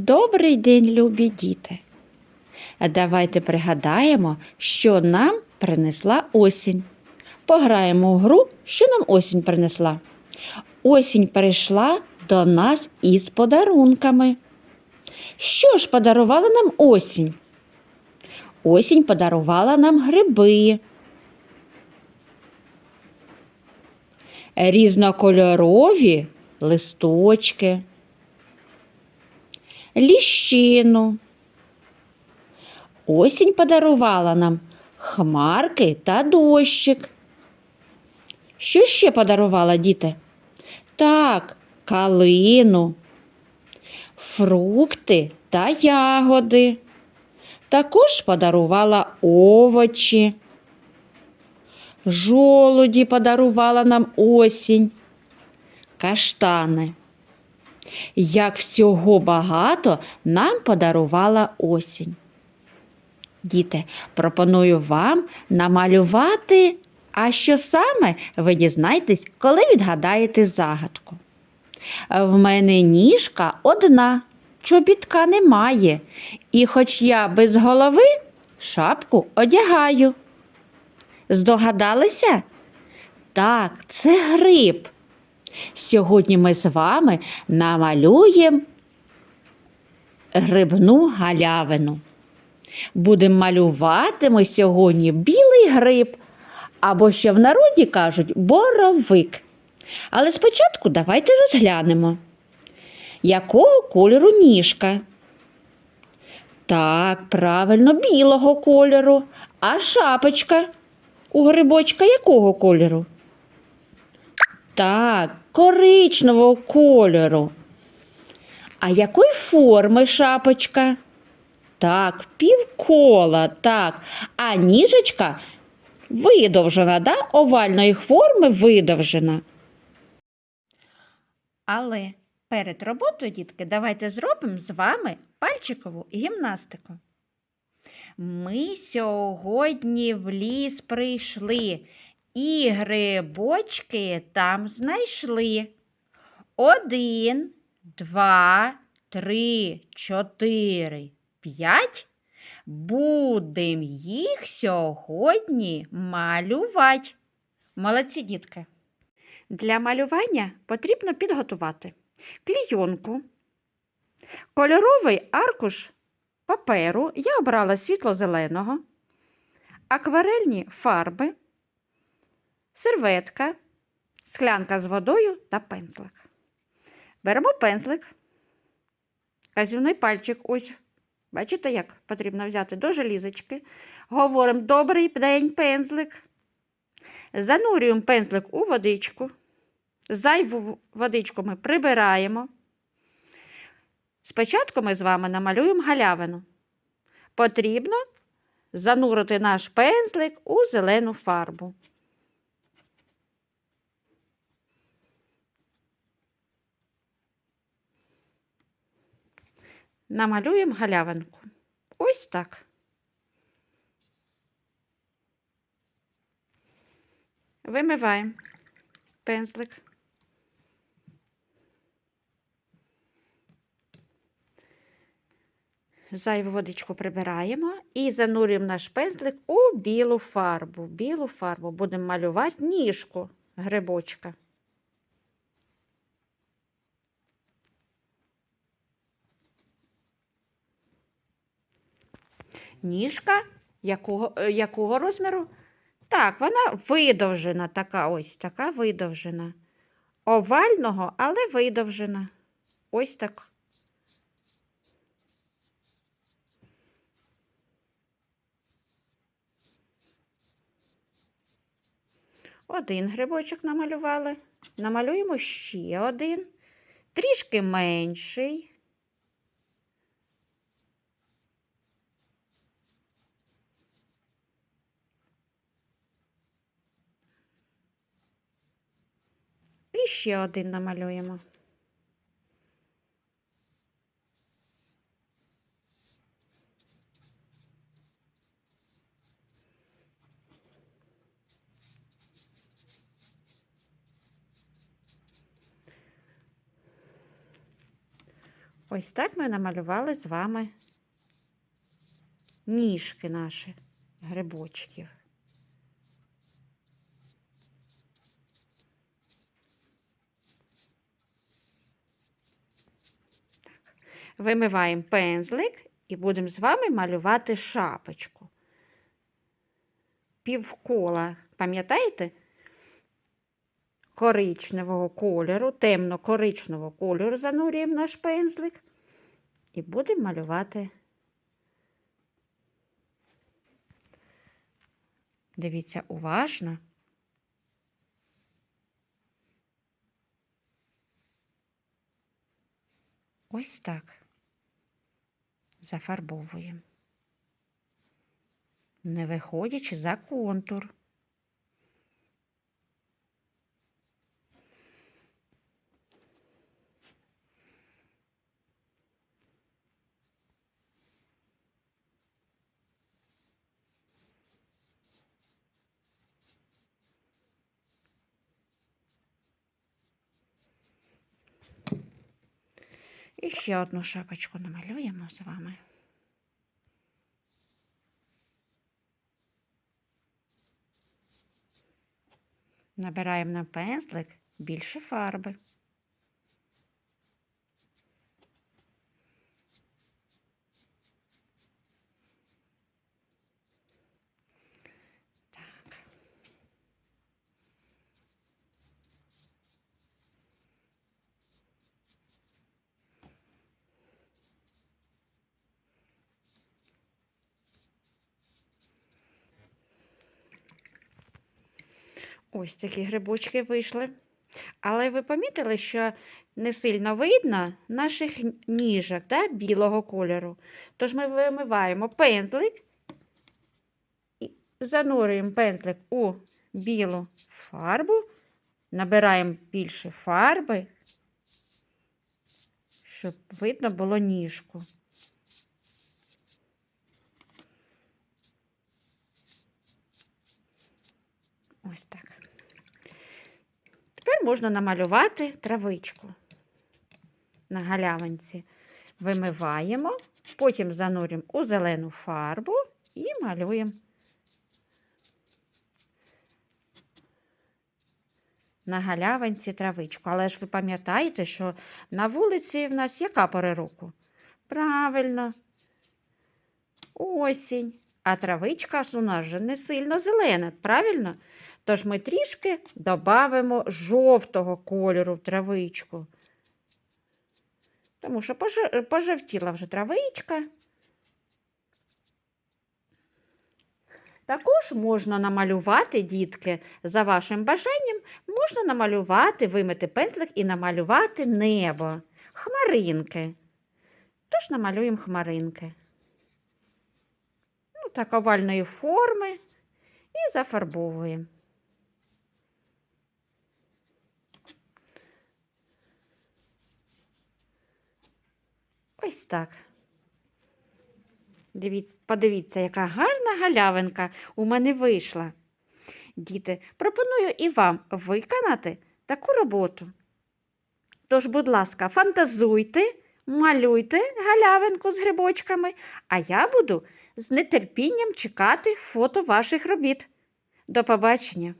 Добрий день, любі діти. Давайте пригадаємо, що нам принесла осінь. Пограємо в гру, що нам осінь принесла. Осінь прийшла до нас із подарунками. Що ж подарувала нам осінь? Осінь подарувала нам гриби. Різнокольорові листочки ліщину. Осінь подарувала нам хмарки та дощик. Що ще подарувала діти? Так, калину, фрукти та ягоди. Також подарувала овочі. Жолуді подарувала нам осінь, каштани. Як всього багато нам подарувала осінь. Діти, пропоную вам намалювати, а що саме ви дізнаєтесь, коли відгадаєте загадку. В мене ніжка одна, чобітка немає, і хоч я без голови шапку одягаю. Здогадалися? Так, це гриб. Сьогодні ми з вами намалюємо грибну галявину. Будемо малювати ми сьогодні білий гриб, або що в народі кажуть боровик. Але спочатку давайте розглянемо, якого кольору ніжка. Так, правильно, білого кольору. А шапочка у грибочка якого кольору? Так, коричневого кольору. А якої форми шапочка? Так, півкола, так. А ніжечка видовжена, да? овальної форми видовжена. Але перед роботою, дітки, давайте зробимо з вами пальчикову гімнастику. Ми сьогодні в ліс прийшли і грибочки там знайшли. Один, два, три, чотири, п'ять. Будем їх сьогодні малювати. Молодці дітки. Для малювання потрібно підготувати клійонку, кольоровий аркуш паперу. Я обрала світло-зеленого, акварельні фарби, серветка, склянка з водою та пензлик. Беремо пензлик, казівний пальчик. Ось, бачите, як потрібно взяти до желізочки. Говоримо добрий день, пензлик. Занурюємо пензлик у водичку. Зайву водичку ми прибираємо. Спочатку ми з вами намалюємо галявину. Потрібно занурити наш пензлик у зелену фарбу. Намалюємо галявинку. Ось так. Вимиваємо пензлик. Зайву водичку прибираємо і занурюємо наш пензлик у білу фарбу. Білу фарбу будемо малювати ніжку грибочка. Ніжка якого, е, якого розміру? Так, вона видовжена, така ось, така видовжена. Овального, але видовжена. Ось так. Один грибочок намалювали. Намалюємо ще один, трішки менший. Ще один намалюємо. Ось так ми намалювали з вами ніжки наших грибочків. Так. Вимиваємо пензлик і будемо з вами малювати шапочку. Півкола, пам'ятаєте? Коричневого кольору, темно-коричневого кольору занурюємо наш пензлик і будемо малювати. Дивіться уважно. Ось так. Зафарбовуємо. Не виходячи за контур. І ще одну шапочку намалюємо з вами. Набираємо на пензлик більше фарби. Ось такі грибочки вийшли. Але ви помітили, що не сильно видно наших ніжок да, білого кольору. Тож ми вимиваємо пензлик і занурюємо пензлик у білу фарбу, набираємо більше фарби, щоб видно було ніжку. Ось так. Тепер можна намалювати травичку на галявинці. Вимиваємо, потім занурюємо у зелену фарбу і малюємо. На галявинці травичку. Але ж ви пам'ятаєте, що на вулиці в нас яка пора року? Правильно, осінь. А травичка у нас же не сильно зелена, правильно? Тож ми трішки додамо жовтого кольору в травичку. Тому що пожовтіла вже травичка. Також можна намалювати, дітки, за вашим бажанням, можна намалювати, вимити пензлик і намалювати небо, хмаринки. Тож намалюємо хмаринки. Ну, так овальної форми і зафарбовуємо. Ось так. Дивіться, подивіться, яка гарна галявинка у мене вийшла. Діти, пропоную і вам виконати таку роботу. Тож, будь ласка, фантазуйте, малюйте галявинку з грибочками, а я буду з нетерпінням чекати фото ваших робіт. До побачення!